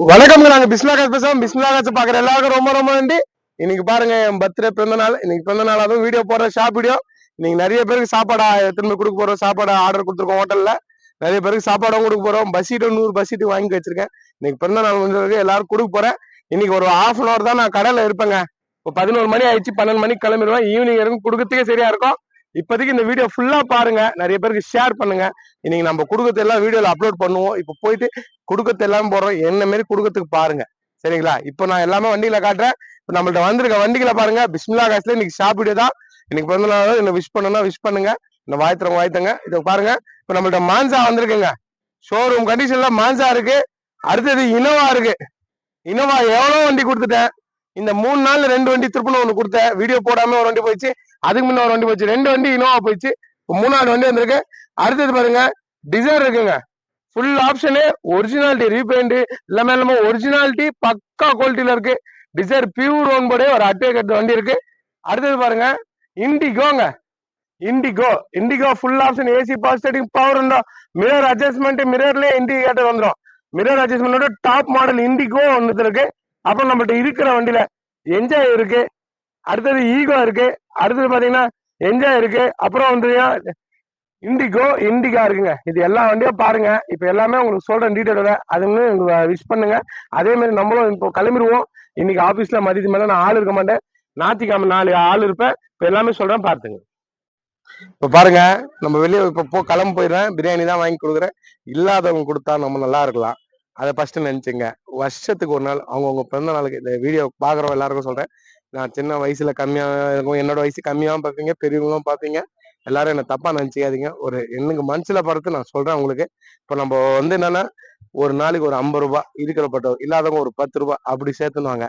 வணக்கம்ங்க. நாங்க பிஸ்மிலாகாஸ் பேசுவோம் பிஸ்மிலாகாஸ் பாக்குற எல்லாருக்கும் ரொம்ப ரொம்ப நன்றி. இன்னைக்கு பாருங்க என் பர்த்டே பிறந்த நாள். இன்னைக்கு பிறந்த நாள். அதுவும் வீடியோ போடுற ஷாப் வீடியோ இன்னைக்கு நிறைய பேருக்கு சாப்பாடு திரும்ப கொடுக்க போறோம்? சாப்பாடு ஆர்டர் கொடுத்துருக்கோம் ஹோட்டல்ல நிறைய பேருக்கு சாப்பாடும் கொடுக்க போறோம். பஸ்ஸீட்டு நூறு பஸ்ஸீட்டு வாங்கி வச்சிருக்கேன். இன்னைக்கு பிறந்த நாள் முடிஞ்சதுக்கு எல்லாரும் கொடுக்க போறேன். இன்னைக்கு ஒரு ஹாஃப் அன் அவர் தான் நான் கடையில இருப்பேங்க. இப்போ பதினோரு மணி ஆயிடுச்சு. பன்னெண்டு மணிக்கு கிளம்பிடுவேன். ஈவினிங் வரைக்கும் கொடுக்கறதுக்கே சரியா இருக்கும். இப்போதைக்கு இந்த வீடியோ ஃபுல்லா பாருங்க. நிறைய பேருக்கு ஷேர் பண்ணுங்க. இன்னைக்கு நம்ம குடுக்கத்து எல்லாம் வீடியோல அப்லோட் பண்ணுவோம். இப்போ போயிட்டு கொடுக்கறது எல்லாம் போடுறோம். என்ன மாரி குடுக்கத்துக்கு பாருங்க. சரிங்களா? இப்போ நான் எல்லாமே வண்டியில காட்டுறேன். இப்போ நம்மள்ட்ட வந்திருக்க வண்டிகளை பாருங்க. பிஸ்மிலா காசுல இன்னைக்கு ஷாப் வீடியோ தான். இன்னைக்கு பிறந்த நாள் என்ன விஷ் பண்ணணும்னா விஷ் பண்ணுங்க. இந்த வாய்த்துறவங்க வாய்த்தங்க. இதை பாருங்க. இப்போ நம்மள்ட்ட மான்சா வந்திருக்குங்க. ஷோரூம் கண்டிஷன்ல மான்சா இருக்கு. அடுத்தது இனோவா இருக்கு. இனோவா எவ்வளவு வண்டி கொடுத்துட்டேன்? இந்த மூணு நாள் ரெண்டு வண்டி திருப்பணும் ஒன்று கொடுத்தேன். வீடியோ போடாம ஒரு வண்டி போயிடுச்சு. அதுக்கு முன்ன ஒரு வண்டி போச்சு. ரெண்டு வண்டி இனோவா போயிடுச்சு. மூணாவது வண்டி வந்திருக்கு. அடுத்தது பாருங்க டிசைர் இருக்குங்க. ஃபுல் ஆப்ஷனு ஒரிஜினாலிட்டி ரீபெயிண்ட் எல்லாமே எல்லாமே ஒரிஜினாலிட்டி பக்கா குவாலிட்டியில இருக்கு. டிசைர் பியூர் ஓன் போடே ஒரு அட்டை கட்டு வண்டி இருக்கு. அடுத்தது பாருங்க இண்டிகோங்க Indigo Indigo full option AC positive power இருந்தோம் மிரர் அட்ஜஸ்ட்மெண்ட் மிரர்லயே இண்டிகேட்டர் வந்துடும் மிரர் அட்ஜஸ்ட்மெண்டோட டாப் மாடல் இண்டிகோ ஒன்று இருக்கு. அப்புறம் நம்மகிட்ட இருக்கிற வண்டியில என்ஜாய் இருக்கு. அடுத்தது ஈகோ இருக்கு. அடுத்தது பாத்தீங்கன்னா என்ஜாய் இருக்கு. அப்புறம் வந்து இண்டிகோ இண்டிகா இருக்குங்க. இது எல்லா வண்டியும் பாருங்க. இப்போ எல்லாமே உங்களுக்கு சொல்றேன் டீட்டெயிலோட அது விஷ் பண்ணுங்க. அதே மாதிரி நம்மளும் இப்போ கிளம்பிடுவோம். இன்னைக்கு ஆபீஸ்ல மதியத்து மேல நான் ஆள் இருக்க மாட்டேன். ஞாத்திக்கிழமை நாலு ஆள் இருப்பேன். இப்போ எல்லாமே சொல்றேன் பார்த்துங்க இப்போ பாருங்க நம்ம வெளியே இப்போ போ கிளம்பு போயிடுறேன். பிரியாணி தான் வாங்கி கொடுக்குறேன். இல்லாதவங்க கொடுத்தா நம்ம நல்லா இருக்கலாம். அதை ஃபர்ஸ்ட் நினைச்சுங்க. வருஷத்துக்கு ஒரு நாள் அவங்கவுங்க பிறந்த நாளுக்கு இந்த வீடியோ பாக்குறவங்க எல்லாருக்கும் சொல்றேன். நான் சின்ன வயசுல கம்மியா இருக்கும். என்னோட வயசு கம்மியாகவும் பார்ப்பீங்க பெரியவங்களும் பார்ப்பீங்க. எல்லாரும் என்ன தப்பா நினைச்சிக்காதீங்க. ஒரு என்னங்க மனசுல படுத்து நான் சொல்றேன் உங்களுக்கு. இப்போ நம்ம வந்து என்னன்னா ஒரு நாளைக்கு ஒரு ஐம்பது ரூபாய் இருக்கிறப்பட்ட இல்லாதவங்க ஒரு பத்து ரூபாய் அப்படி சேர்த்துனுவாங்க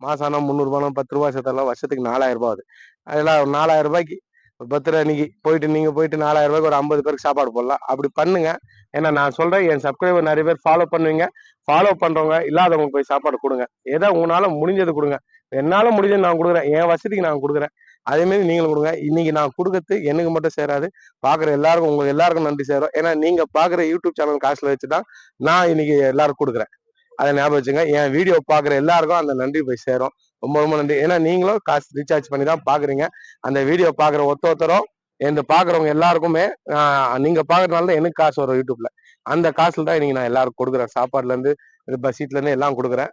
மாசம் ஆனால் முந்நூறுபா பத்து ரூபா சேர்த்தாலும் வருஷத்துக்கு நாலாயிரம் ரூபாய் ஆகுது. அதெல்லாம் ஒரு நாலாயிரம் ரூபாய்க்கு ஒரு பத்து ரூபா அன்னைக்கு போயிட்டு நீங்க போயிட்டு நாலாயிரம் ரூபாய்க்கு ஒரு ஐம்பது பேருக்கு சாப்பாடு போடலாம். அப்படி பண்ணுங்க. ஏன்னா நான் சொல்றேன் என் சப்ஸ்கிரைபர் நிறைய பேர் ஃபாலோ பண்ணுவீங்க. ஃபாலோ பண்றவங்க இல்லாதவங்க போய் சாப்பாடு கொடுங்க. ஏதோ உங்களால முடிஞ்சது கொடுங்க. என்னால முடிஞ்சது நான் கொடுக்குறேன். என் வசதிக்கு நான் கொடுக்குறேன். அதே மாதிரி நீங்களும் கொடுங்க. இன்னைக்கு நான் கொடுக்கறது எனக்கு மட்டும் சேராது. பாக்குற எல்லாருக்கும் உங்களுக்கு எல்லாருக்கும் நன்றி சேரும். ஏன்னா நீங்க பாக்குற யூடியூப் சேனல் காசுல வச்சுதான் நான் இன்னைக்கு எல்லாருக்கும் கொடுக்குறேன். அதை ஞாபகம் வச்சுங்க. என் வீடியோ பாக்குற எல்லாருக்கும் அந்த நன்றி போய் சேரும். ரொம்ப ரொம்ப நன்றி. ஏன்னா நீங்களும் காசு ரீசார்ஜ் பண்ணி தான் பாக்குறீங்க அந்த வீடியோ பாக்குற ஒத்த ஒருத்தரும் இந்த பாக்குறவங்க எல்லாருக்குமே நீங்கள் நீங்க பாக்குறதுனால தான் எனக்கு காசு வரும் யூடியூப்ல அந்த காசுல தான் இன்னைக்கு நான் எல்லாருக்கும் கொடுக்குறேன். சாப்பாடுல இருந்து சீட்ல இருந்து எல்லாம் கொடுக்குறேன்.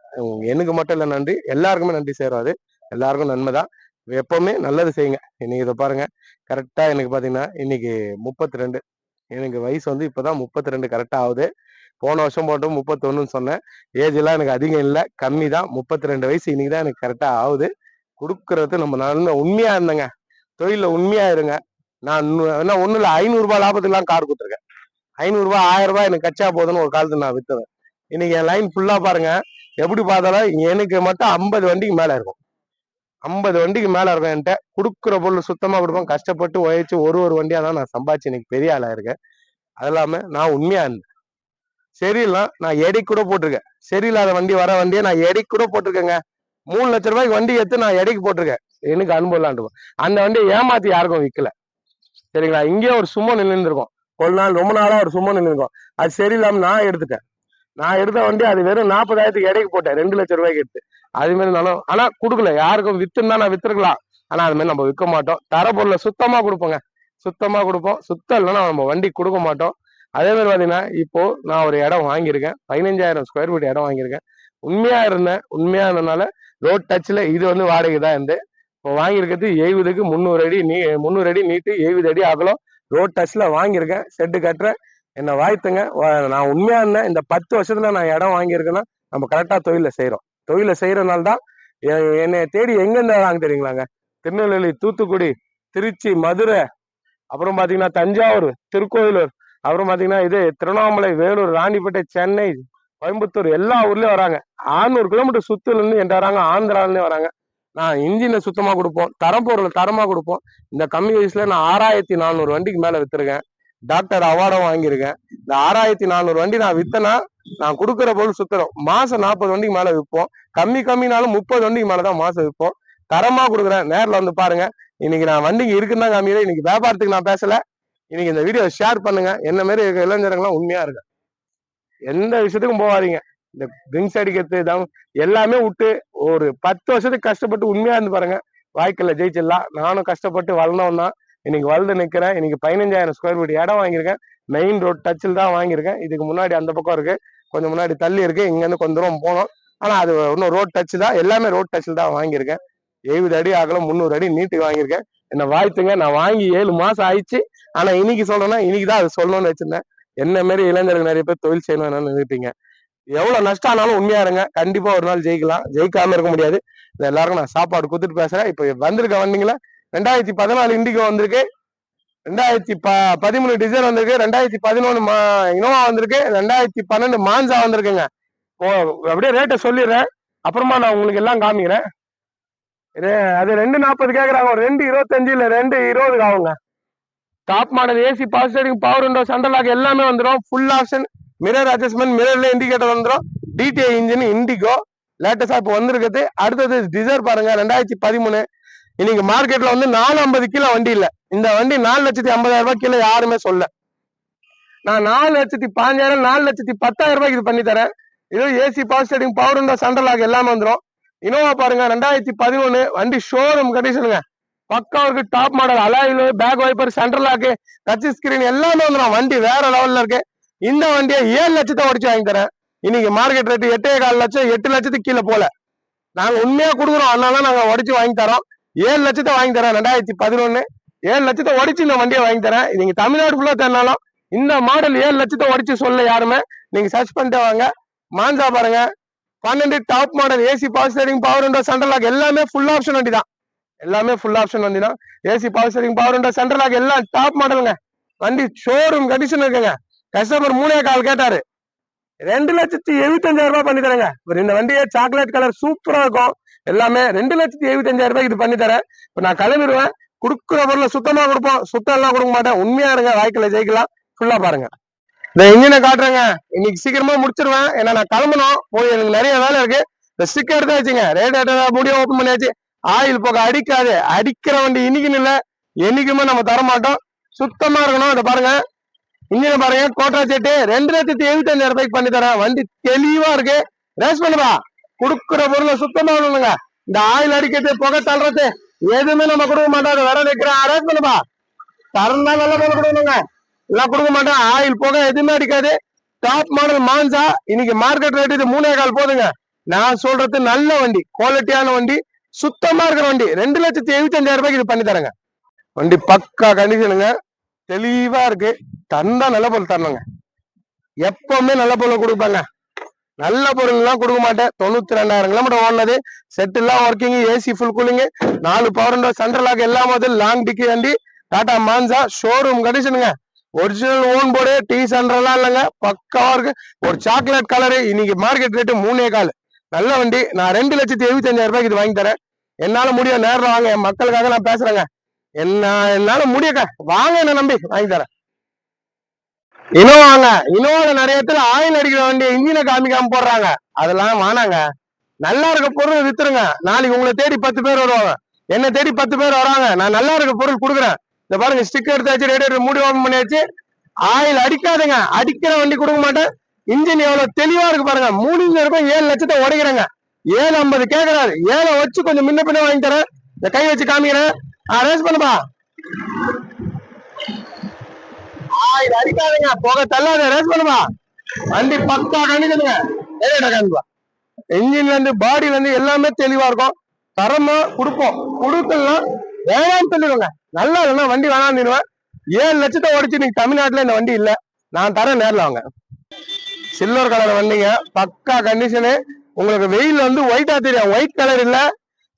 எனக்கு மட்டும் இல்லை நன்றி. எல்லாருக்குமே நன்றி சேராது அது எல்லாருக்கும் நன்மை தான் எப்பவுமே நல்லது செய்யுங்க. இன்னைக்கு இதை பாருங்க. கரெக்டா எனக்கு பாத்தீங்கன்னா இன்னைக்கு முப்பத்தி ரெண்டு எனக்கு வயசு வந்து இப்பதான் முப்பத்தி ரெண்டு கரெக்டா ஆகுது. போன வருஷம் போட்டும் முப்பத்தொன்னுன்னு சொன்னேன். ஏஜ் எல்லாம் எனக்கு அதிகம் இல்லை. கம்மி தான் முப்பத்தி ரெண்டு வயசு இன்னைக்கு தான் எனக்கு கரெக்டா ஆகுது. கொடுக்கறது நம்ம நல்ல உண்மையா இருந்தேங்க. தொழில உண்மையா இருங்க. நான் இன்னும் என்ன ஒண்ணு இல்லை. ஐநூறுரூபா லாபத்துக்குலாம் கார் கொடுத்துருக்கேன். ஐநூறுரூபா ஆயிரம் ரூபாய் எனக்கு கச்சா போதுன்னு ஒரு காலத்துல நான் வித்துவேன் இன்னைக்கு என் லைன் ஃபுல்லா பாருங்க. எப்படி பார்த்தாலும் எனக்கு மட்டும் ஐம்பது வண்டிக்கு மேல இருக்கும். ஐம்பது வண்டிக்கு மேல இருக்கும் என்கிட்ட கொடுக்குற பொருள் சுத்தமா கொடுப்போம் கஷ்டப்பட்டு உழைச்சு ஒரு ஒரு வண்டியா தான் நான் சம்பாதிச்சு எனக்கு பெரிய ஆளா இருக்கேன். அது இல்லாம நான் உண்மையா இருந்தேன். சரியில்லாம் நான் எடை கூட போட்டிருக்கேன். சரியில்லாத வண்டி வர வண்டியை நான் எடை கூட போட்டிருக்கேங்க. மூணு லட்ச ரூபாய்க்கு வண்டி எடுத்து நான் எடைக்கு போட்டிருக்கேன். எனக்கு அனுபவம் அந்த வண்டியை ஏமாத்தி யாருக்கும் விற்கல சரிங்களா? இங்கேயே ஒரு சும்மா நின்றுருக்கும் ஒரு நாள் ரொம்ப நாளா ஒரு சும்மா நின்றுருக்கும் அது சரியில்லாம நான் எடுத்துட்டேன். நான் எடுத்த வண்டி அது வெறும் நாற்பதாயிரத்துக்கு இடைக்கு போட்டேன். ரெண்டு லட்சம் ரூபாய்க்கு எடுத்து. அது மாதிரி நானும் ஆனா கொடுக்கல. யாருக்கும் வித்துன்னா நான் வித்துருக்கலாம். ஆனா அது மாதிரி நம்ம விற்க மாட்டோம். தர பொருளை சுத்தமா கொடுப்போங்க. சுத்தமா கொடுப்போம். சுத்தம் இல்லைன்னா நம்ம வண்டி கொடுக்க மாட்டோம். அதே மாதிரி பாத்தீங்கன்னா இப்போ நான் ஒரு இடம் வாங்கியிருக்கேன். பதினஞ்சாயிரம் ஸ்கொயர் ஃபீட் இடம் வாங்கியிருக்கேன். உண்மையா இருந்தேன். உண்மையா இருந்தனால ரோட் டச்ல இது வந்து வாடகை தான் இருந்து இப்போ வாங்கியிருக்கிறது எழுபதுக்கு முந்நூறு அடி நீ முந்நூறு அடி நீட்டு எழுபது அடி அகலம் ரோட் டச்ல வாங்கியிருக்கேன். செட்டு கட்டுறேன். என்னை வாழ்த்துங்க. நான் உண்மையா இருந்தேன். இந்த பத்து வருஷத்துல நான் இடம் வாங்கியிருக்கேன்னா நம்ம கரெக்டா தொழில செய்யறோம் தொழில செய்யறதுனால தான் என்னை தேடி எங்கேருந்து வராங்க தெரியுங்களாங்க? திருநெல்வேலி தூத்துக்குடி திருச்சி மதுரை அப்புறம் பாத்தீங்கன்னா தஞ்சாவூர் திருக்கோயிலூர் அப்புறம் பாத்தீங்கன்னா இது திருவண்ணாமலை வேலூர் ராணிப்பேட்டை சென்னை கோயம்புத்தூர் எல்லா ஊர்லயும் வராங்க. ஆறுநூறு கிலோமீட்டர் சுத்துல இருந்து என்ன வராங்க. ஆந்திரால வராங்க. நான் இன்ஜினை சுத்தமா கொடுப்போம். தரம் பொருள் தரமா கொடுப்போம். இந்த கம்மி வயசுல நான் ஆறாயிரத்தி நானூறு வண்டிக்கு மேல வித்துருக்கேன். டாக்டர் அவார்டும் வாங்கியிருக்கேன். இந்த ஆறாயிரத்தி நானூறு வண்டி நான் வித்தனா நான் கொடுக்குற பொருள் சுத்தரும் மாசம் நாற்பது வண்டிக்கு மேல விற்போம். கம்மி கம்மினாலும் முப்பது வண்டிக்கு மேலதான் மாசம் விற்போம். தரமா கொடுக்குறேன். நேரில் வந்து பாருங்க. இன்னைக்கு நான் வண்டிக்கு இருக்குன்னு தான் காமிக்கிறேன். இன்னைக்கு வியாபாரத்துக்கு நான் பேசல. இன்னைக்கு இந்த வீடியோ ஷேர் பண்ணுங்க. என்ன மாதிரி இருக்க இளைஞர்கள்லாம் உண்மையா இருக்கு. எந்த விஷயத்துக்கும் போகாதீங்க. இந்த ட்ரிங்க்ஸ் அடிக்கிறது தான் எல்லாமே விட்டு ஒரு பத்து வருஷத்துக்கு கஷ்டப்பட்டு உண்மையா இருந்து பாருங்க. வாய்க்கல்ல ஜெயிச்சிடலாம். நானும் கஷ்டப்பட்டு வளர்ந்தவன் தான். இன்னைக்கு வளர்ந்து நிற்கிறேன் இன்னைக்கு பதினஞ்சாயிரம் ஸ்கொயர் ஃபீட் இடம் வாங்கியிருக்கேன். மெயின் ரோட் டச்சில் தான் வாங்கியிருக்கேன். இதுக்கு முன்னாடி அந்த பக்கம் இருக்கு. கொஞ்சம் முன்னாடி தள்ளி இருக்கு. இங்க இருந்து கொஞ்சம் தூரம் போனோம். ஆனா அது இன்னும் ரோட் டச் தான். எல்லாமே ரோட் டச்சில் தான் வாங்கியிருக்கேன். எழுபது அடி ஆகலாம் முந்நூறு அடி நீட்டுக்கு வாங்கியிருக்கேன். என்ன வாழ்த்துங்க. நான் வாங்கி ஏழு மாசம் ஆயிடுச்சு. ஆனா இன்னைக்கு சொல்றேன்னா இன்னைக்கு தான் அது சொல்லணும்னு வச்சிருந்தேன். என்ன மாரி இளைஞர்கள் நிறைய பேர் தொழில் செய்யணும்னு நினைப்பீங்க. எவ்வளவு நஷ்டம் ஆனாலும் உண்மையா இருங்க. கண்டிப்பா ஒரு நாள் ஜெயிக்கலாம். ஜெயிக்காம இருக்க முடியாது. எல்லாருக்கும் நான் சாப்பாடு கொடுத்துட்டு பேசுறேன். இப்ப வந்திருக்க வந்தீங்களா ரெண்டாயிரத்தி பதினாலு இண்டிகோ வந்திருக்கு. ரெண்டாயிரத்தி ப பதிமூணு டிசைன் வந்திருக்கு. ரெண்டாயிரத்தி பதினொன்று மா இனோவா வந்திருக்கு. ரெண்டாயிரத்தி பன்னெண்டு மான்சா வந்திருக்குங்க. ஓ அப்படியே ரேட்டை சொல்லிடுறேன். அப்புறமா நான் உங்களுக்கு எல்லாம் காமிக்கிறேன். ரே- அது ரெண்டு நாற்பது கேட்குறாங்க ஒரு ரெண்டு இருபத்தஞ்சு இல்லை ரெண்டு இருபதுக்கு ஆகுங்க. Top model AC positive power window central எல்லாமே வந்துடும் ஃபுல் ஆப்ஷன் மிரர் அட்ஜஸ்ட்மெண்ட் மிரர்ல இண்டிகேட்டர் வந்துடும் டிடிஐ இன்ஜின் இண்டிகோ லேட்டஸ்டாக இப்போ வந்திருக்குது. அடுத்தது டிசைர் பாருங்க. ரெண்டாயிரத்தி பதிமூணு. இன்னைக்கு மார்க்கெட்ல வந்து நாலு ஐம்பது கிலோ வண்டி இல்ல. இந்த வண்டி நாலு லட்சத்தி ஐம்பதாயிரம் ரூபாய் கீழே யாருமே சொல்ல. நான் நாலு லட்சத்தி பாஞ்சாயிரம் நாலு லட்சத்தி பத்தாயிரம் ரூபாய்க்கு இது பண்ணி தரேன். இது AC power steering power window central எல்லாமே வந்துடும் இனோவா பாருங்க ரெண்டாயிரத்தி பதினொன்னு வண்டி ஷோரூம் கண்டிஷனுங்க பக்கா இருக்கு top model அலாயில் back wiper central lock touch screen எல்லாமே வந்துடும் வண்டி வேற லெவல்ல இருக்கு. இந்த வண்டியை ஏழு லட்சத்தை உடச்சு வாங்கி தரேன். இன்னைக்கு மார்க்கெட் ரேட்டு எட்டே கால் லட்சம் எட்டு லட்சத்துக்கு கீழே போல. நாங்க உண்மையா கொடுக்குறோம். அதனால நாங்க உடச்சு வாங்கி தரோம். ஏழு லட்சத்தை வாங்கி தரேன் ரெண்டாயிரத்தி பதினொன்னு. ஏழு லட்சத்தை உடச்சு இந்த வண்டியை வாங்கி தரேன். நீங்க தமிழ்நாடு ஃபுல்லா தரனாலும் இந்த மாடல் ஏழு லட்சத்தை உடச்சு சொல்ல யாருமே நீங்க சர்ச் பண்ணிட்டு வாங்க. மான்சா பாருங்க. பன்னெண்டு top model AC power steering power window central lock எல்லாமே ஃபுல் ஆப்ஷன் வண்டி தான். எல்லாமே ஃபுல் ஆப்ஷன் வண்டி தான். AC power steering power window central lock எல்லாம் டாப் மாடலுங்க வண்டி ஷோரூம் கண்டிஷன் இருக்குங்க. கஸ்டமர் மூணே கால் கேட்டாரு. ரெண்டு லட்சத்தி எழுபத்தஞ்சாயிரம் ரூபாய் பண்ணி தரேங்க. இந்த வண்டியே சாக்லேட் கலர் சூப்பரா இருக்கும். எல்லாமே ரெண்டு லட்சத்தி எழுபத்தஞ்சாயிரம் ரூபாய்க்கு இது பண்ணி தரேன். இப்ப நான் கிளம்பிடுவேன் கொடுக்குற பொருளை சுத்தமா கொடுப்போம். சுத்தம் எல்லாம் கொடுக்க மாட்டேன். உண்மையா இருங்க வாய்க்கல ஜெயிக்கலாம். ஃபுல்லா பாருங்க. இந்த இன்ஜினை காட்டுறேங்க. இன்னைக்கு சீக்கிரமா முடிச்சிருவேன். ஏன்னா நான் கிளம்பணும். போய் எனக்கு நிறைய வேலை இருக்கு. இந்த ஸ்டிக்கர் எடுத்து வச்சுங்க. ரேடியேட்டர் முடியும் ஓப்பன் பண்ணியாச்சு. ஆயில் போக அடிக்காது. அடிக்கிற வண்டி இன்னைக்குன்னு இல்லை. என்னைக்குமே நம்ம தர மாட்டோம். சுத்தமா இருக்கணும். இதை பாருங்க. இன்ஜினை பாருங்க. கோட்டா செட்டு. ரெண்டு லட்சத்தி எழுபத்தஞ்சாயிரம் ரூபாய்க்கு பண்ணி தரேன். வண்டி தெளிவா இருக்கு. ரேஸ் பண்ணுவா கொடுக்குற பொருளை சுத்தமா பண்ணுங்க இந்த ஆயில் அடிக்கிறது புகை தள்ளுறது எதுவுமே நம்ம கொடுக்க மாட்டோம். வர வைக்கிறேன் ரேஸ் பண்ணுவா தரம் நல்ல பொருள் கொடுக்கணுங்க. எல்லாம் கொடுக்க மாட்டேன் ஆயில் புகை எதுவுமே அடிக்காது. டாப் மாடல் மான்சா இன்னைக்கு மார்க்கெட் ரேட் இது மூணே கால் போதுங்க. நான் சொல்றது நல்ல வண்டி குவாலிட்டியான வண்டி சுத்தமா இருக்கிற வண்டி. ரெண்டு லட்சத்தி எழுபத்தஞ்சாயிரம் ரூபாய்க்கு இது பண்ணி தரேங்க. வண்டி பக்கா கண்டிஷனுங்க தெளிவா இருக்கு. தந்தா நல்ல பொருள் தரணுங்க. எப்பவுமே நல்ல பொருள் கொடுப்பாங்க. நல்ல பொருள் எல்லாம் கொடுக்க மாட்டேன். தொண்ணூத்தி ரெண்டாயிரம் கிலோமீட்டர் ஓடினது. செட் எல்லாம் ஒர்க்கிங் ஏசி ஃபுல் கூலிங் நாலு பவர் விண்டோ சென்ட்ரல் லாக் எல்லாம் முதல் லாங் டிக்கி வண்டி டாடா மான்சா ஷோரூம் கண்டிஷனுங்க ஒரிஜினல் ஓன் போர்டு டீ சென்டர்லாம் இல்லைங்க. பக்காவா இருக்கு. ஒரு சாக்லேட் கலரு இன்னைக்கு மார்க்கெட் ரேட்டு மூணே கால். நல்ல வண்டி. நான் ரெண்டு லட்சத்தி எழுபத்தஞ்சாயிரம் ரூபாய்க்கு இது வாங்கி தரேன். என்னால முடியும் நேரில் வாங்க. என் மக்களுக்காக நான் பேசுறேங்க. என்ன என்னால முடியக்க வாங்க என்ன நம்பி? வாங்கி தரேன். இனோவாங்க. இனோவால நிறைய இடத்துல ஆயில் அடிக்கிற வண்டியை இன்ஜினை காமிக்காம போடுறாங்க. அதெல்லாம் வானாங்க. நல்லா இருக்க பொருள் வித்துருங்க. நாளைக்கு உங்களை தேடி பத்து பேர் வருவாங்க. என்ன தேடி பத்து பேர் வராங்க. நான் நல்லா இருக்க பொருள் கொடுக்குறேன். இந்த பாருங்க ஸ்டிக்கர் எடுத்தாச்சு ரேடியேட்டர் மூடி ஓபன் பண்ணியாச்சு ஆயில் அடிக்காதுங்க. அடிக்கிற வண்டி கொடுக்க மாட்டேன். இன்ஜின் எவ்வளவு தெளிவா இருக்கு பாருங்க. மூணு இருக்கும் ஏழு லட்சத்தை உடைக்கிறேங்க. ஏழு ஐம்பது கேட்கறாரு ஏழை வச்சு கொஞ்சம் முன்ன பின்ன வாங்கி தரேன். இந்த கை வச்சு காமிக்கிறேன். ரேஸ் பண்ணுப்பா. ஆயில் அடிக்காதீங்க. போக தள்ளாத ரேஸ் பண்ணுமா? வண்டி பக்கா கணிக்கணுங்க ஏடா இன்ஜின்ல இருந்து பாடியில இருந்து எல்லாமே தெளிவா இருக்கும். தரமா கொடுப்போம். கொடுக்கலாம் வேணாம்னு சொல்லிடுங்க. நல்லா இல்லைன்னா வண்டி வேணாம்னு ஏழு லட்சத்தை உடைச்சு நீங்க தமிழ்நாட்டுல இந்த வண்டி இல்ல. நான் தரேன் நேர்ல வாங்க. சில்வர் கலர் வண்டிங்க. பக்கா கண்டிஷனு உங்களுக்கு வெயில் வந்து ஒயிட்டா தெரியும். ஒயிட் கலர் இல்ல.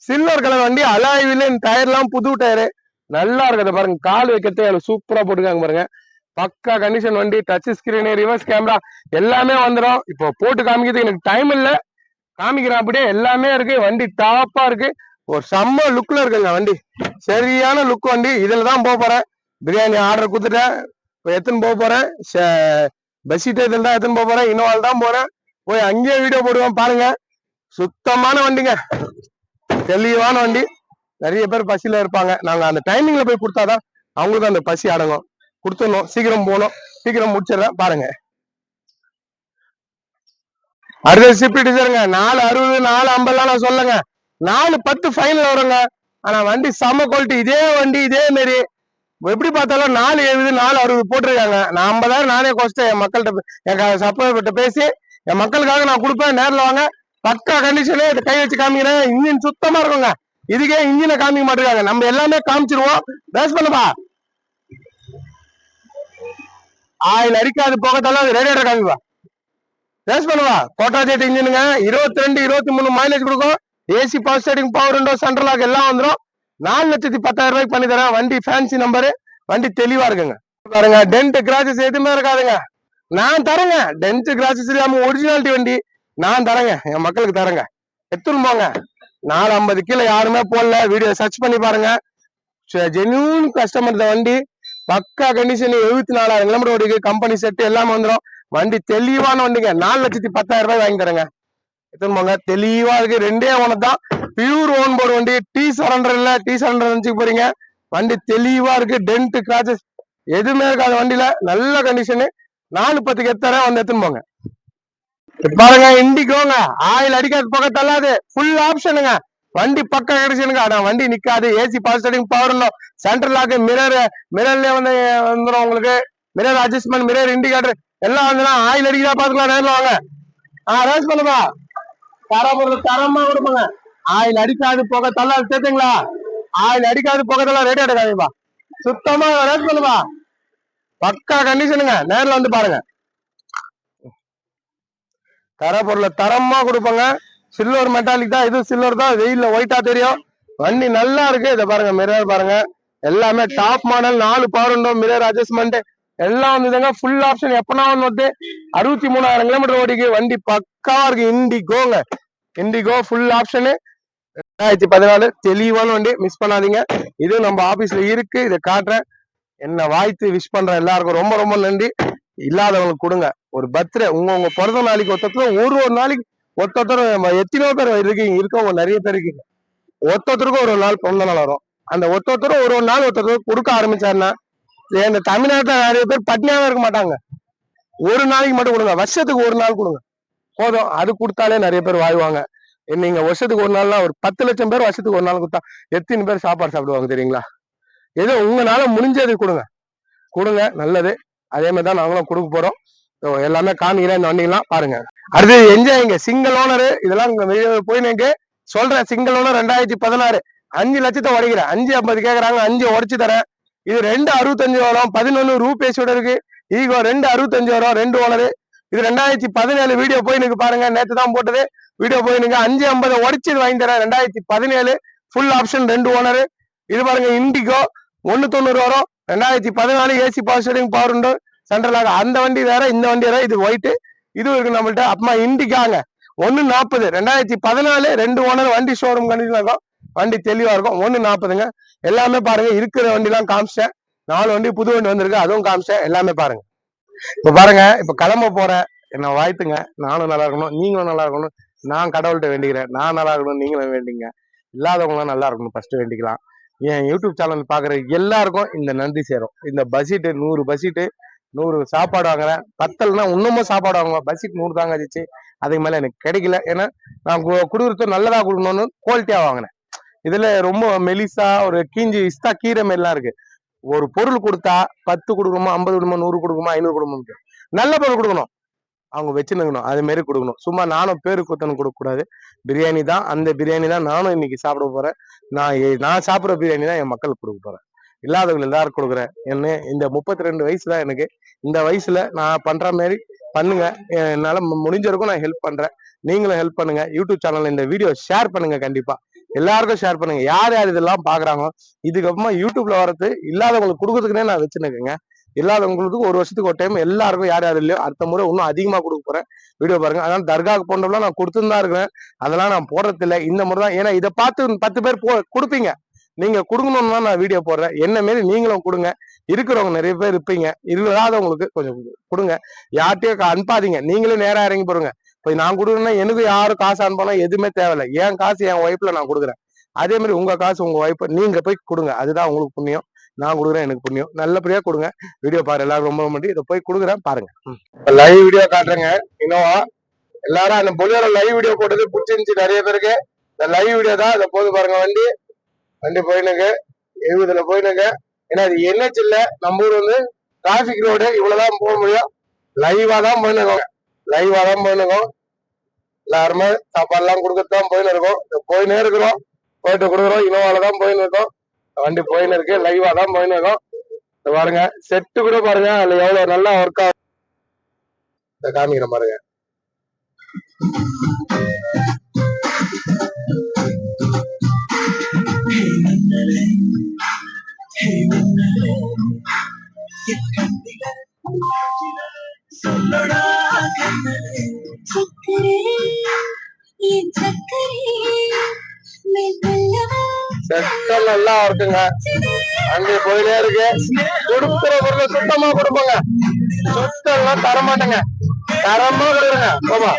சில்வர் கலர் வண்டி அலாய்வில் டயர்லாம் புது டயரு நல்லா இருக்குது பாருங்க. கால் வைக்கிறது சூப்பரா போட்டுருக்காங்க பாருங்க. பக்கா கண்டிஷன் வண்டி டச் ஸ்கிரீனு ரிவர்ஸ் கேமரா எல்லாமே வந்துடும் இப்போ போட்டு காமிக்கிறதுக்கு எனக்கு டைம் இல்லை. காமிக்கிறேன் அப்படியே எல்லாமே இருக்கு. வண்டி டாப்பா இருக்கு. ஒரு செம்ம லுக்ல இருக்குங்க வண்டி. சரியான லுக் வண்டி. இதுல தான் போக போறேன். பிரியாணி ஆர்டர் கொடுத்துட்டேன். இப்போ எத்தனை போக போறேன். பஸ்ஸிட்ட இதில் தான் எத்தனை போக போறேன். இன்னொரு தான் போறேன். போய் அங்கேயே வீடியோ போடுவேன் பாருங்க. சுத்தமான வண்டிங்க. தெளிவான வண்டி. நிறைய பேர் பசியில இருப்பாங்க. நாங்க அந்த டைமிங்ல போய் கொடுத்தாதான் அவங்களுக்கு அந்த பசி அடங்கும். கொடுத்துடணும். சீக்கிரம் போகணும். சீக்கிரம் முடிச்சிடறேன். பாருங்க. அடுத்த ஸ்விஃப்ட் டிசைருங்க நாலு அறுபது நாலு ஐம்பதுலாம் நான் சொல்லுங்க. நாலு பத்து ஃபைனல் வருங்க. ஆனா வண்டி செம குவாலிட்டி இதே வண்டி இதே மாரி. எப்படி பார்த்தாலும் நாலு எழுபது நாலு அறுபது போட்டிருக்காங்க. நான் ஐம்பதாயிரம் நானே கொஸ்டேன் என் மக்கள்கிட்ட என் சப்போர்ட்ட பேசி என் மக்களுக்காக நான் கொடுப்பேன். நேரில் வாங்க. பக்கா கண்டிஷனே கை வச்சு காமிக்கிறேன். இன்ஜின் சுத்தமா இருக்குங்க. இதுக்கே இன்ஜினை காமிக்க மாட்டிருக்காங்க. நம்ம எல்லாமே காமிச்சிருவோம். பேஸ் பண்ணுப்பா. ஆயில் அடிக்காது போகத்தாலும் அது ரேடியேட்டர் காமிப்பா. ரேஸ் பண்ணுவா. கோட்டா ஜெட் இன்ஜினுங்க இருபத்தி ரெண்டு இருபத்தி மூணு மைலேஜ் கொடுக்கும். AC power steering power window central lock எல்லாம் வந்துடும் நாலு லட்சத்தி பத்தாயிரம் ரூபாய்க்கு பண்ணி தரேன். வண்டி ஃபேன்சி நம்பரு வண்டி தெளிவா இருக்குங்க. பாருங்க டென்ட் கிராச்சஸ் எதுவுமே இருக்காதுங்க. நான் தரேங்க. டென்ட் கிராச்சஸ் இல்லாம ஒரிஜினாலிட்டி வண்டி நான் தரேங்க. என் மக்களுக்கு தரேங்க. எடுத்துன்னு போங்க. நாலு ஐம்பது கீழே யாருமே போடல. வீடியோ சர்ச் பண்ணி பாருங்க. ஜென்யூன் கஸ்டமர் இந்த வண்டி பக்கா கண்டிஷன் எழுபத்தி நாலாயிரம் கிலோமீட்டர் ஓடிக்கு கம்பெனி செட் எல்லாமே வந்துடும் வண்டி தெளிவான வண்டிங்க. நாலு லட்சத்தி பத்தாயிரம் ரூபாய் வாங்கி தரேங்க. எடுத்துன்னு போங்க தெளிவா இருக்கு. ரெண்டே ஒன்று தான். பியூர் ஓன் போர்டு வண்டி. டி சரண்டர் இல்லை. டி சரண்டர் நினைச்சு போறீங்க. வண்டி தெளிவா இருக்கு. டென்ட் கிராச்சஸ் எதுவுமே இருக்காது வண்டியில. நல்ல கண்டிஷனு நாலு பத்துக்கு எத்தனை வந்து எடுத்துன்னு போங்க பாருங்க இண்டிகோங்க ஆயில் அடிக்காது பக்கம் தள்ளாது ஃபுல் ஆப்ஷனுங்க வண்டி பக்கம் கிடைச்சிருங்க. ஆனா வண்டி நிக்காது. AC power steering power central lock mirror மிரர்ல வந்து வந்துடும் உங்களுக்கு. மிரர் அட்ஜஸ்ட்மெண்ட் மிரர் இண்டிகேட்டர் எல்லாம் வந்துனா ஆயில் அடிக்கிறா பாத்துக்கலாம் நேரில் வாங்க. ஆ ரேஸ் பண்ணுப்பா தரம் தரமா கொடுப்பாங்க. ஆயில் அடிக்காது போக தள்ளாது சேர்த்துங்களா ஆயில் அடிக்காது போக தள்ளா ரேட் எடுக்காதீங்கப்பா. சுத்தமா ரேஸ் பண்ணுப்பா பக்கா கண்டிஷனுங்க நேரில் வந்து பாருங்க. தர பொருளை தரமா கொடுப்பாங்க. சில்வர் மெட்டாலிக் தான். இது சில்வர் தான். வெயில்ல ஒயிட்டா தெரியும். வண்டி நல்லா இருக்கு. இதை பாருங்க மிரர் பாருங்க. எல்லாமே டாப் மாடல் நாலு பவர்ண்டோ மிரர் அட்ஜஸ்ட்மெண்ட் எல்லாம் வந்துதாங்க ஃபுல் ஆப்ஷன் எப்பனா ஒன்று வந்து அறுபத்தி மூணாயிரம் கிலோமீட்டர் ஓடிக்கு. வண்டி பக்காவா இருக்கு. இண்டிகோங்க. இண்டிகோ ஃபுல் ஆப்ஷனு ரெண்டாயிரத்தி பதினாலு தெளிவான வண்டி. மிஸ் பண்ணாதீங்க. இது நம்ம ஆபீஸ்ல இருக்கு. இதை காட்டுறேன். என்ன வாழ்த்து விஷ் பண்ற எல்லாருக்கும் ரொம்ப ரொம்ப நன்றி. இல்லாதவங்களுக்கு கொடுங்க. ஒரு பர்த்டே உங்க உங்க பிறந்த நாளைக்கு ஒருத்தத்துல ஒரு ஒரு நாளைக்கு ஒருத்தர் எத்தனையோ பேர் இருக்கீங்க இருக்கவங்க நிறைய பேர் இருக்கீங்க. ஒருத்தருக்கும் ஒரு ஒரு நாள் பிறந்த நாள் வரும். அந்த ஒருத்தரும் ஒரு ஒரு நாள் ஒருத்தருக்கு கொடுக்க ஆரம்பிச்சாருன்னா இந்த தமிழ்நாட்டில் நிறைய பேர் பட்னியாவே இருக்க மாட்டாங்க. ஒரு நாளைக்கு மட்டும் கொடுங்க. வருஷத்துக்கு ஒரு நாள் கொடுங்க. போதும். அது கொடுத்தாலே நிறைய பேர் வாழ்வாங்க. நீங்க வருஷத்துக்கு ஒரு நாள்னா ஒரு பத்து லட்சம் பேர் வருஷத்துக்கு ஒரு நாள் கொடுத்தா எத்தனை பேர் சாப்பாடு சாப்பிடுவாங்க தெரியுங்களா? ஏதோ உங்களால முடிஞ்சது கொடுங்க. கொடுங்க. நல்லது. அதே மாதிரி தான் நாங்களும் கொடுக்க போறோம். எல்லாமே காமிக்கிறேன். இந்த வண்டிங்கெல்லாம் பாருங்க. அடுத்து என்ஜாய்ங்க சிங்கிள் ஓனர் இதெல்லாம் போய் நீங்க சொல்றேன். சிங்கிள் ஓனர் ரெண்டாயிரத்தி பதினாறு. அஞ்சு லட்சத்தை உடைக்கிறேன். அஞ்சு ஐம்பது கேக்குறாங்க. அஞ்சு உடைச்சு தரேன். இது ரெண்டு அறுபத்தஞ்சு வரும். பதினொன்னு ரூபேஷோட இருக்கு. ஈகோ ரெண்டு அறுபத்தஞ்சு வரும். ரெண்டு ஓனர் இது ரெண்டாயிரத்தி பதினேழு வீடியோ போய் நீங்க பாருங்க. நேற்று தான் போட்டது. வீடியோ போய் நீங்க அஞ்சு ஐம்பது உடைச்சு வாங்கி தரேன். ரெண்டாயிரத்தி பதினேழு. ஃபுல் ஆப்ஷன் ரெண்டு ஓனர் இது பாருங்க இண்டிகோ ஒன்னு தொண்ணூறு வரும். ரெண்டாயிரத்தி பதினாலு ஏசி பவர் பவர் உண்டு. சென்ட்ரலாக அந்த வண்டி வேற இந்த வண்டி வேற. இது ஒயிட்டு இதுவும் இருக்கு நம்மள்ட்ட. அப்புறமா இண்டிகாங்க ஒன்னு நாற்பது ரெண்டாயிரத்தி பதினாலு ரெண்டு ஓனர் வண்டி ஷோரூம் கண்டிஷன் இருக்கும். வண்டி தெளிவா இருக்கும். ஒன்னு நாற்பதுங்க எல்லாமே பாருங்க. இருக்கிற வண்டி எல்லாம் காமிச்சிட்டேன். நாலு வண்டி புது வண்டி வந்திருக்கு. அதுவும் காமிச்சேன் எல்லாமே பாருங்க. இப்ப பாருங்க. இப்ப கிளம்ப போறேன் என்ன வாழ்த்துங்க. நானும் நல்லா இருக்கணும். நீங்களும் நல்லா இருக்கணும். நான் கடவுள்கிட்ட வேண்டிக்கிறேன். நான் நல்லா இருக்கணும். நீங்களும் வேண்டிங்க. இல்லாதவங்களாம் நல்லா இருக்கணும். ஃபர்ஸ்ட் வேண்டிக்கலாம். என் யூடியூப் சேனல் பாக்குற எல்லாருக்கும் இந்த நன்றி சேரும். இந்த பஸ்ஸீட்டு நூறு பஸ்ஸீட்டு நூறு சாப்பாடு வாங்குறேன். பத்தல்னா இன்னமும் சாப்பாடு வாங்குவேன். பஸ்ஸுக்கு நூறு தாங்க ஆச்சு அதுக்கு மேலே எனக்கு கிடைக்கல. ஏன்னா நான் கு- நல்லதாக கொடுக்கணும்னு குவாலிட்டியாக வாங்கினேன். இதில் ரொம்ப மெலிசா ஒரு கீஞ்சி இஸ்தா கீரை மாதிரிலாம் இருக்கு. ஒரு பொருள் கொடுத்தா பத்து கொடுக்கணுமா ஐம்பது கொடுக்குமா நூறு கொடுக்குமா ஐநூறு கொடுக்கணும் நல்ல பொருள் கொடுக்கணும். அவங்க வச்சுருக்கணும் அது மாரி கொடுக்கணும். சும்மா நானும் பேரு குத்தணும் கொடுக்கக்கூடாது. பிரியாணி தான். அந்த பிரியாணி தான் நானும் இன்னைக்கு சாப்பிட போறேன். நான் நான் சாப்பிட்ற பிரியாணி தான் என் மக்களுக்கு கொடுக்க போறேன். இல்லாதவங்க எல்லாரும் கொடுக்குறேன். என்ன இந்த முப்பத்தி ரெண்டு வயசு தான் எனக்கு. இந்த வயசுல நான் பண்ற மாதிரி பண்ணுங்க. என்னால மு- முடிஞ்ச நான் ஹெல்ப் பண்றேன். நீங்களும் ஹெல்ப் பண்ணுங்க. யூடியூப் சேனல்ல இந்த வீடியோ ஷேர் பண்ணுங்க கண்டிப்பா. எல்லாருக்கும் ஷேர் பண்ணுங்க. யார் யார் இதெல்லாம் பாக்குறாங்களோ இதுக்கப்புறமா யூடியூப்ல வரது இல்லாதவங்களுக்கு கொடுக்குறதுக்குன்னே நான் வச்சுருக்கேங்க. இல்லாதவங்களுக்கு ஒரு வருஷத்துக்கு ஒரு டைம் எல்லாருக்கும் யார் யார் இல்லையோ அடுத்த முறை இன்னும் அதிகமா கொடுக்க போறேன். வீடியோ பாருங்க. அதனால தர்காவுக்கு போன்றவெல்லாம் நான் கொடுத்துன்னு தான் இருக்கிறேன். அதெல்லாம் நான் போடுறது இல்லை இந்த முறை தான். ஏன்னா இதை பார்த்து பத்து பேர் போ கொடுப்பீங்க. நீங்க கொடுக்கணும்னு தான் நான் வீடியோ போடுறேன். என்ன மாரி நீங்களும் கொடுங்க. இருக்கிறவங்க நிறைய பேர் இருப்பீங்க. இல்லாதவங்களுக்கு கொஞ்சம் கொடுங்க. யார்கிட்டயும் அனுப்பாதீங்க. நீங்களே நேரா இறங்கி போடுங்க. போய் நான் கொடுக்கணும்னா எனக்கு யாரும் காசு அனுப்பணும் எதுவுமே தேவையில்லை. என் காசு என் ஒய்ஃப்ல நான் கொடுக்குறேன். அதே மாதிரி உங்க காசு உங்க ஒய்ஃப் நீங்க போய் கொடுங்க. அதுதான் உங்களுக்கு புண்ணியம். நான் கொடுக்குறேன் எனக்கு புண்ணியம். நல்லபடியா கொடுங்க. வீடியோ பாரு. எல்லாரும் ரொம்ப ரொம்ப இதை போய் கொடுக்குறேன் பாருங்க. லைவ் வீடியோ காட்டுறேங்க. இன்னோவா? எல்லாரும் அந்த பொலியோட லைவ் வீடியோ போட்டது பிடிச்சிருந்துச்சு நிறைய பேருக்கு. இந்த லைவ் வீடியோ தான் இதை போது பாருங்க வண்டி. வண்டி போயினுங்க எழுபதுல போயினுங்க ஏன்னா அது NH இல்ல நம்ம ஊர் வந்து டிராபிக் ரோடு இவ்வளவுதான் போக முடியும். லைவா தான் போயினுங்க லைவா தான் போயினுங்க எல்லாருமே சாப்பாடுலாம் கொடுக்கத்தான் போயின்னு இருக்கோம். இப்ப போயினே இருக்கிறோம். போயிட்டு கொடுக்குறோம். இனோவால தான் போயின்னு இருக்கோம். வண்டி போயின்னு இருக்கு. லைவா தான் போயின்னு இருக்கோம். பாருங்க செட்டு கூட பாருங்க. அதுல எவ்வளவு நல்லா ஒர்க் ஆகும் இத காமிக்கிறேன் பாருங்க. சொல்லடா கண்ணனே சக்கரே என் சக்கரே நல்லா இருக்குங்க. வண்டி போயிலே இருக்கு. கொடுக்குற பொருளை சுத்தமா கொடுப்போங்க. சுத்தம் தர மாட்டேங்க. தரமா கொடுங்க. ஆமா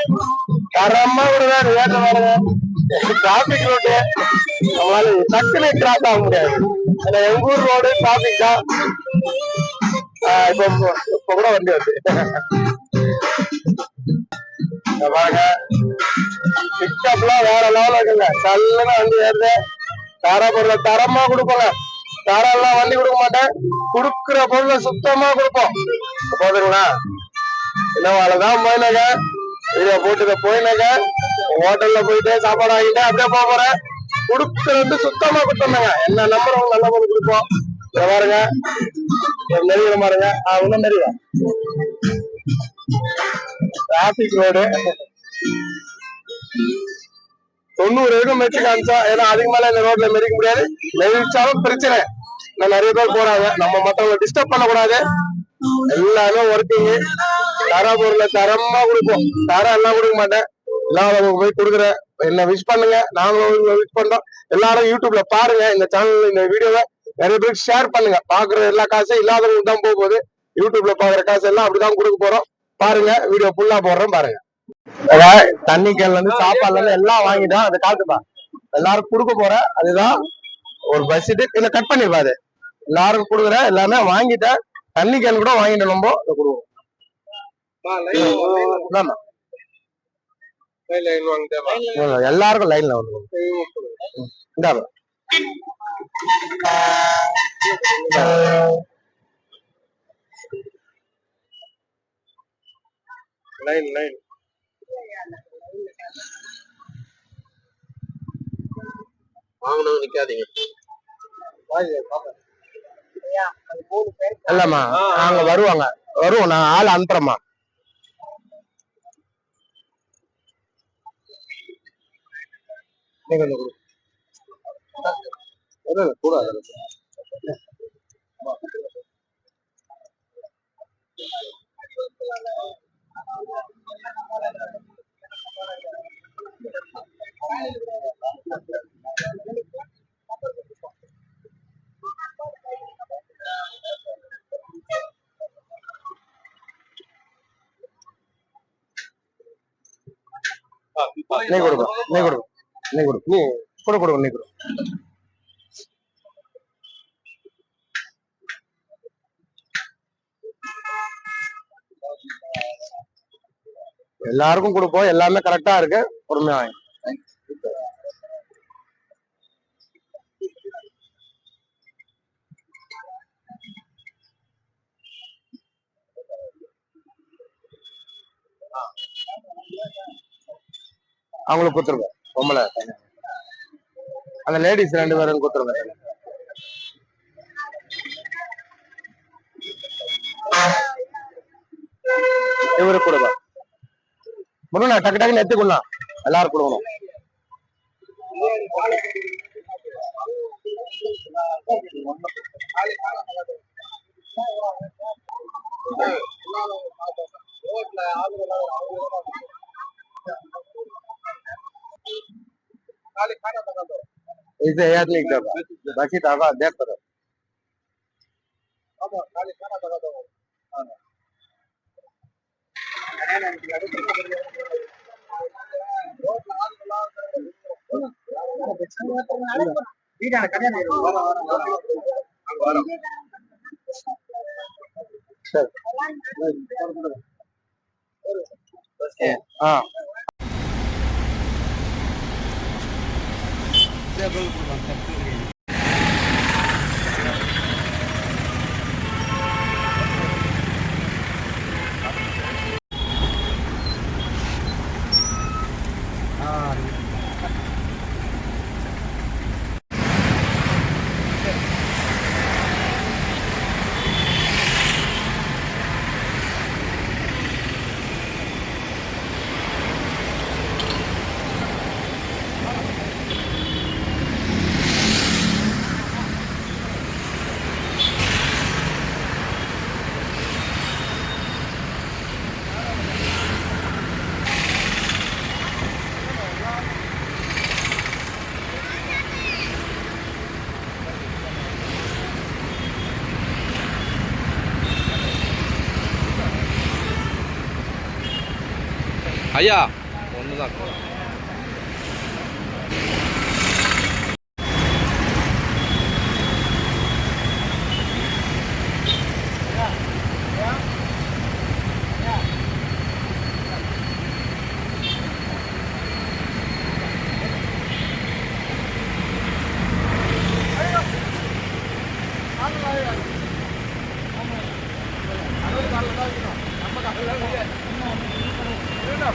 தரமா கொடுங்க. ரேட்டு பாருங்க டிராபிக் ரோட்டு நம்மளால டக்குனு கிராஸ் ஆக முடியாது. ஏன்னா எங்க ஊர் ரோடு டிராபிக் தான் ஆஹ் இப்ப கூட வண்டி வருது. இங்க பாருங்க. பிக்கப்லாம் வேற லெவலில் இருக்குங்க. சல்லுன்னு வண்டி ஏறுது தர பொருளை தரமா கொடுப்போங்க. தரம் எல்லாம் வண்டி கொடுக்க மாட்டேன். கொடுக்குற பொருளை சுத்தமா கொடுப்போம். போதுங்களா இன்னும் போயினாங்க. வீடியோ போட்டு போயினாங்க. ஹோட்டல்ல போயிட்டு சாப்பாடு வாங்கிட்டு அப்படியே போக போறேன். கொடுக்கறது சுத்தமா கொடுத்துருந்தாங்க என்ன நம்புறவங்க நல்ல பொருள் கொடுப்போம். இதை பாருங்க. ஒரு பாருங்க. ஆ நெறியா டிராபிக் ரோடு தொண்ணூறு வரைக்கும் மெச்சு காமிச்சோம் ஏன்னா அதுக்கு மேல இந்த ரோட்ல மெரிக்க முடியாது. மெரிச்சாலும் பிரச்சனை. நான் நிறைய பேர் போறாங்க. நம்ம மத்தவங்களை டிஸ்டர்ப் பண்ணக்கூடாது. எல்லாமே ஒர்க்கிங் தர பொருளை தரமா கொடுப்போம். தரம் எல்லாம் கொடுக்க மாட்டேன். எல்லாரும் போய் கொடுக்குறேன் என்ன விஷ் பண்ணுங்க. நாங்களும் விஷ் பண்றோம். எல்லாரும் யூடியூப்ல பாருங்க இந்த சேனல் இந்த வீடியோவை நிறைய பேருக்கு ஷேர் பண்ணுங்க. பாக்குற எல்லா காசும் இல்லாதவங்களுக்கு தான் போக போகுது. யூடியூப்ல பாக்குற காசு எல்லாம் அப்படிதான் கொடுக்க போறோம். பாருங்க வீடியோ ஃபுல்லா போடுறோம் பாருங்க. தண்ணி கேன்ல இருந்து சாப்பாடுல இருந்து எல்லாம் வாங்கிட்டோம் அதை காட்டுப்பா. எல்லாரும் கொடுக்க போறேன். அதுதான் ஒரு பஸ் இல்ல கட் பண்ணிருப்பா அது. எல்லாருக்கும் கொடுக்குற எல்லாமே வாங்கிட்டேன். தண்ணி கேன் கூட வாங்கிட்டு ரொம்ப இதை கொடுவோம் எல்லாருக்கும் லைன்ல வந்து இந்தாங்க லைன் லைன் வாங்கணும் நிக்காதீங்க. இல்லம்மா நாங்க வருவாங்க. வருவோம் நான் ஆள் அனுப்புறேம்மா. நீங்க வந்து கொடு. இல்ல, நீ கொடுக்கும் நீ கொடுக்கும் நீ கொடு. நீ கொடு கொடு நீ கொடு. எல்லாருக்கும் கொடுப்போம். எல்லாமே கரெக்டா இருக்கு. பொறுமையா வாங்க. அவங்களுக்கு கொடுத்துருங்க பொம்பளை அந்த லேடிஸ் ரெண்டு பேரும் கொடுத்துருங்க. இவரு கொடுங்க முருகா டக்கு டக்குன்னு எடுத்துக்கொள்ளலாம் எல்லாரும் கொடுக்கணும். ಇದು ಯಾರ್ಲಿಕ್ ಡಬ್ಬ ಬಾಕಿ ತಗ ಅದೇ ತರ ಹಾ sehr Double ஐயா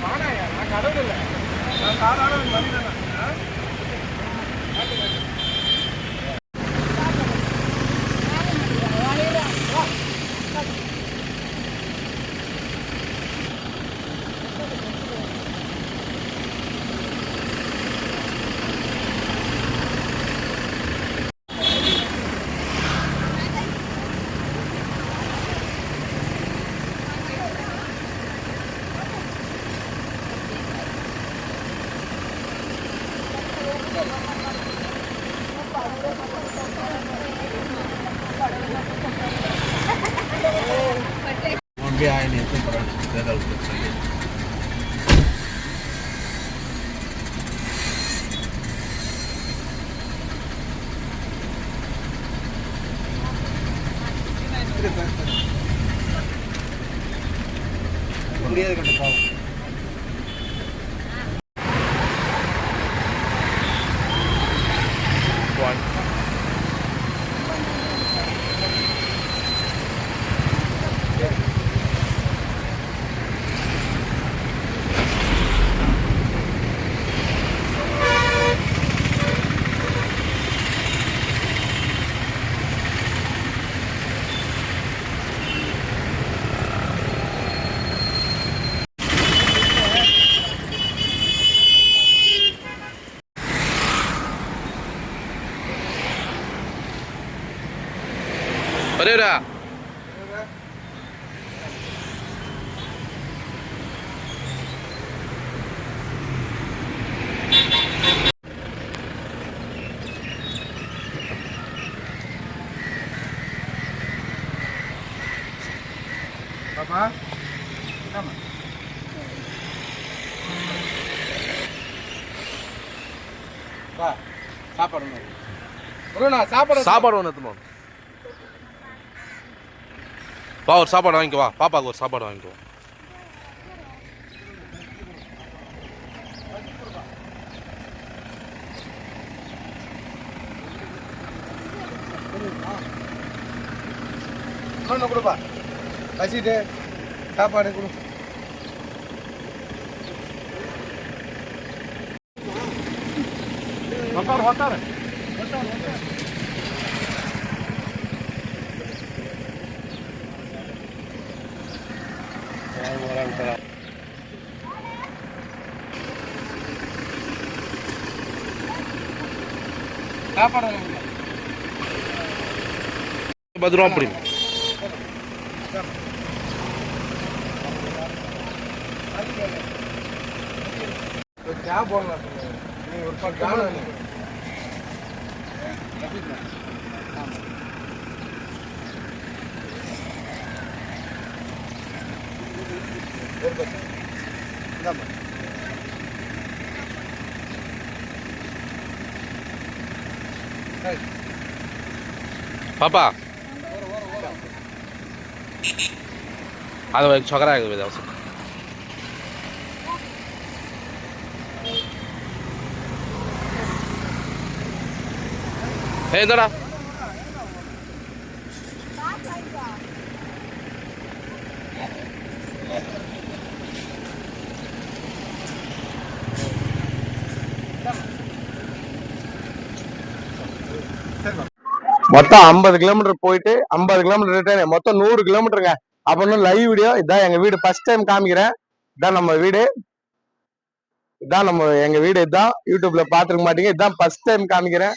நான் கடவுள் இல்லை. நான் சாதாரண மனிதன். முடியாது கட்டு வரையரா பாப்பா சாப்பாடு முருகனா சாப்பாடு சாப்பாடு ஒன்று எடுத்துன்னு வாங்க. வா ஒரு சாப்பாடு வாங்கிக்கோ வா. பாப்பாவுக்கு ஒரு சாப்பாடு வாங்கிக்கோ. இன்னொன்று கொடுப்பா. வச்சுட்டு சாப்பாடு கொடு. வந்தாரு வந்தாரு. சாப்பாடு பத்து ரூபா அப்படி கேப் போடலாம் ஒரு பக்கம் Gracias. பாப்பா அது છોકરા આવી બધા હે દોડા மொத்தம் ஐம்பது கிலோமீட்டர் போயிட்டு ஐம்பது கிலோமீட்டர் ரிட்டர்ன் மொத்தம் நூறு கிலோமீட்டருங்க அப்படின்னு லைவ் வீடியோ இதான் எங்க வீடு ஃபர்ஸ்ட் டைம் காமிக்கிறேன். இதான் நம்ம வீடு. இதான் நம்ம எங்க வீடு. இதான் யூடியூப்ல பாத்துருக்க மாட்டீங்க. இதான் ஃபர்ஸ்ட் டைம் காமிக்கிறேன்.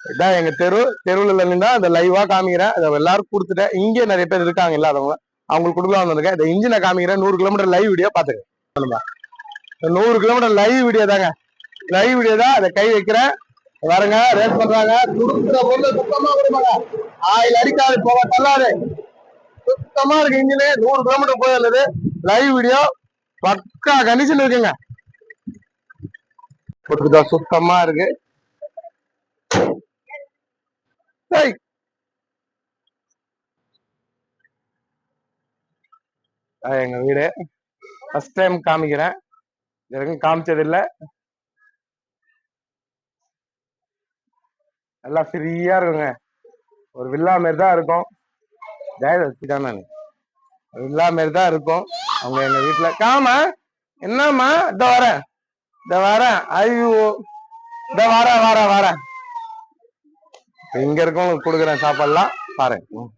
இதான் எங்க தெரு. தெருவுல இருந்தா அந்த லைவா காமிக்கிறேன். அதை எல்லாரும் கொடுத்துட்டேன். இங்கே நிறைய பேர் இருக்காங்க இல்லாதவங்க. அவங்களுக்கு கொடுக்கலாம் வந்திருக்கேன். இந்த இன்ஜினை காமிக்கிறேன். நூறு கிலோமீட்டர் லைவ் வீடியோ பாத்துக்கேன் நூறு கிலோமீட்டர் லைவ் வீடியோ தாங்க. லைவ் வீடியோ தான் அதை கை வைக்கிறேன். வரங்க ரேட் பண்றாங்க. கொடுத்த பொருள் சுத்தமா கொடுப்பாங்க ஆயில் அடிக்காது போக தள்ளாது. சுத்தமா இருக்கு இன்ஜினு நூறு கிலோமீட்டர் போயிருந்தது. லைவ் வீடியோ பக்கா கண்டிஷன் இருக்குங்க. கொடுக்குதா சுத்தமா இருக்கு. எங்க வீடு. ஃபர்ஸ்ட் டைம் காமிக்கிறேன். இது வரைக்கும் காமிச்சது இல்லை நல்லா ஃப்ரீயா இருக்குங்க. ஒரு வில்லா மாரி தான் இருக்கும். ஜெயலட்சுமி தான் நான். வில்லா மாரி தான் இருக்கும். அவங்க எங்க வீட்டுல காமா என்னம்மா? இந்த வரேன். இந்த வரேன். ஐயோ. இந்த வரேன் வரேன் இப்ப இங்க இருக்கவங்களுக்கு கொடுக்குறேன் சாப்பாடுலாம். ம்.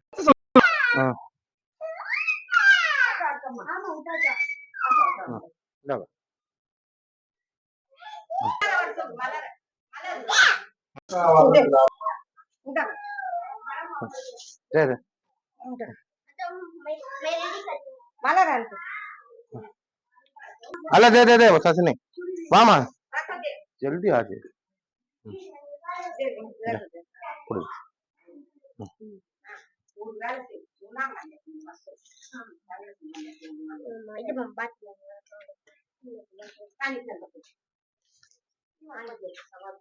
ஆ. అలా దే దే దే ససిని మామా జల్దీ ఆజే ఇప్పుడు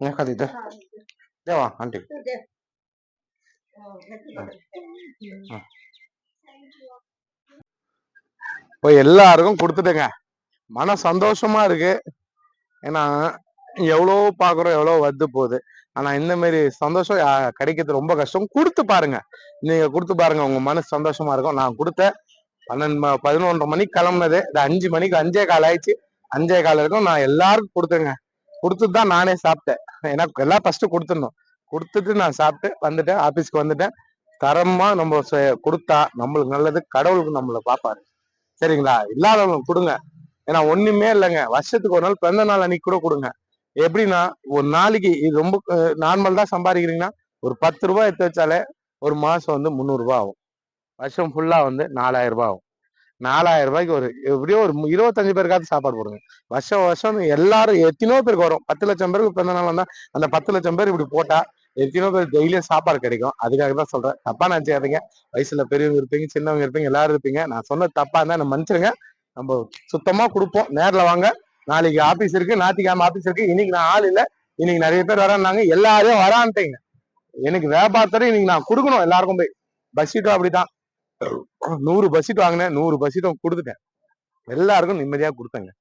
నాకు అది தேவா ஆண்டி இப்போ எல்லாருக்கும் கொடுத்துட்டேங்க. மன சந்தோஷமா இருக்கு. ஏன்னா எவ்வளோ பார்க்குறோம் எவ்வளோ வந்து போகுது. ஆனால் இந்த மாதிரி சந்தோஷம் கிடைக்கிறது ரொம்ப கஷ்டம். கொடுத்து பாருங்க. நீங்கள் கொடுத்து பாருங்க. உங்க மனசு சந்தோஷமா இருக்கும். நான் கொடுத்த பன்னெண்டு பதினொன்றரை மணிக்கு கிளம்புனது. இது அஞ்சு மணிக்கு அஞ்சே கால் ஆயிடுச்சு. அஞ்சே கால் இருக்கும் நான் எல்லாருக்கும் கொடுத்தேங்க. கொடுத்துட்டு தான் நானே சாப்பிட்டேன். ஏன்னா எல்லாம் ஃபர்ஸ்ட் கொடுத்துடணும். கொடுத்துட்டு நான் சாப்பிட்டு வந்துட்டேன். ஆபீஸ்க்கு வந்துட்டேன். தரமா நம்ம செ- கொடுத்தா நம்மளுக்கு நல்லது. கடவுளுக்கு நம்மளை பார்ப்பாரு சரிங்களா? இல்லாதவங்களுக்கு கொடுங்க. ஏன்னா ஒண்ணுமே இல்லைங்க. வருஷத்துக்கு ஒரு நாள் பிறந்த நாள் அன்னைக்கு கூட கொடுங்க. எப்படின்னா ஒரு நாளைக்கு இது ரொம்ப நார்மல் தான் சம்பாதிக்கிறீங்கன்னா ஒரு பத்து ரூபாய் எடுத்து வச்சாலே ஒரு மாசம் வந்து முந்நூறு ஆகும். வருஷம் ஃபுல்லா வந்து நாலாயிரம் ரூபாய் ஆகும். நாலாயிரம் ரூபாய்க்கு ஒரு எப்படியோ ஒரு இருபத்தஞ்சு பேருக்காவது சாப்பாடு போடுங்க. வருஷம் வருஷம் எல்லாரும் எத்தனையோ பேருக்கு வரும். பத்து லட்சம் பேருக்கு பிறந்த நாள் வந்தா அந்த பத்து லட்சம் பேர் இப்படி போட்டா எத்தனையோ பேர் டெய்லியும் சாப்பாடு கிடைக்கும். அதுக்காக தான் சொல்றேன். தப்பா நினைச்சாதீங்க வயசுல பெரியவங்க இருப்பீங்க சின்னவங்க இருப்பீங்க எல்லாரும் இருப்பீங்க. நான் சொன்ன தப்பா இருந்தா என்ன மன்னிச்சிருங்க நம்ம சுத்தமா கொடுப்போம். நேர்ல வாங்க. நாளைக்கு ஆபீஸ் இருக்கு ஞாயிற்றுக்கிழமை ஆபீஸ் இருக்கு. இன்னைக்கு நான் ஆள் இல்ல. இன்னைக்கு நிறைய பேர் வரான்னாங்க. எல்லாரையும் வரான்ட்டீங்க. எனக்கு வியாபாரத்தோட இன்னைக்கு நான் கொடுக்கணும். எல்லாருக்கும் போய். பஸ்ஸீட்டும் அப்படிதான் நூறு பஸ்ஸீட் வாங்கினேன். நூறு பஸ்ஸீட்டும் கொடுத்துட்டேன். எல்லாருக்கும் நிம்மதியா கொடுத்தேங்க.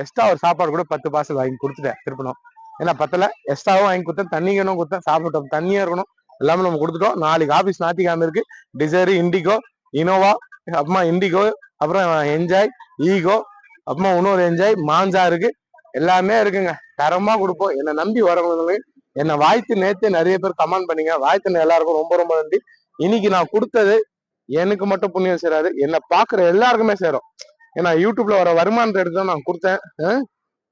எக்ஸ்ட்ரா ஒரு சாப்பாடு கூட பத்து பார்சல் வாங்கி கொடுத்துட்டேன் திருப்பணும். ஏன்னா பத்தல. எக்ஸ்ட்ராவும் வாங்கி கொடுத்தேன் தண்ணிக்கணும் கொடுத்தேன். சாப்பிட்டோம் தண்ணியா இருக்கணும். எல்லாமே நம்ம கொடுத்துட்டோம். நாளைக்கு ஆபீஸ் ஞாயிற்றுக்கிழமை இருக்கு. டிசைர் இண்டிகோ இனோவா அப்புறமா இண்டிகோ அப்புறம் என்ஜாய் ஈகோ அப்புறமா இன்னொரு என்ஜாய் மாஞ்சா இருக்கு. எல்லாமே இருக்குங்க. தரமா கொடுப்போம். என்னை நம்பி வரவங்களுக்கு என்னை வாய்த்து நேத்து நிறைய பேர் கமெண்ட் பண்ணீங்க. வாய்த்து எல்லாருக்கும் ரொம்ப ரொம்ப நன்றி. இன்னைக்கு நான் கொடுத்தது எனக்கு மட்டும் புண்ணியம் சேராது. என்னை பாக்குற எல்லாருக்குமே சேரும். ஏன்னா யூடியூப்ல வர வருமானத்தை எடுத்து தான் நான் கொடுத்தேன். அஹ்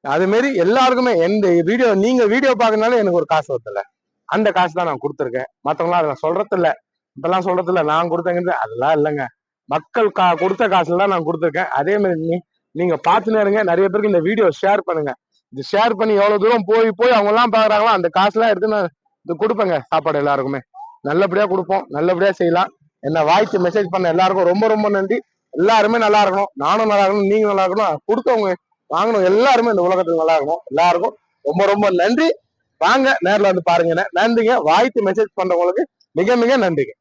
அது மாரி எல்லாருக்குமே எந்த வீடியோ நீங்க வீடியோ பாக்குறதுனால எனக்கு ஒரு காசு வருதுல்ல. அந்த காசு தான் நான் கொடுத்துருக்கேன். மத்தவங்களாம் அதை சொல்றது இல்ல இப்பெல்லாம் சொல்றது இல்ல நான் கொடுத்தேங்கிறது அதெல்லாம் இல்லைங்க. மக்கள் கா கொடுத்த காசுல தான் நான் கொடுத்துருக்கேன். அதே மாதிரி நீ நீங்க பார்த்து இருங்க. நிறைய பேருக்கு இந்த வீடியோ ஷேர் பண்ணுங்க. இது ஷேர் பண்ணி எவ்வளவு தூரம் போய் போய் அவங்க எல்லாம் பாக்குறாங்களோ அந்த காசுலாம் எடுத்து நான் இது கொடுப்பேங்க சாப்பாடு எல்லாருக்குமே. நல்லபடியா கொடுப்போம். நல்லபடியா செய்யலாம். என்ன வாய்த்து மெசேஜ் பண்ண எல்லாருக்கும் ரொம்ப ரொம்ப நன்றி. எல்லாருமே நல்லா இருக்கணும். நானும் நல்லா இருக்கணும். நீங்க நல்லா இருக்கணும். கொடுத்தவங்க வாங்கணும் எல்லாருமே இந்த உலகத்துக்கு நல்லா இருக்கணும். எல்லாருக்கும் ரொம்ப ரொம்ப நன்றி. வாங்க நேரில் வந்து பாருங்க. நன்றிங்க. வாய்த்து மெசேஜ் பண்றவங்களுக்கு மிக மிக நன்றிங்க.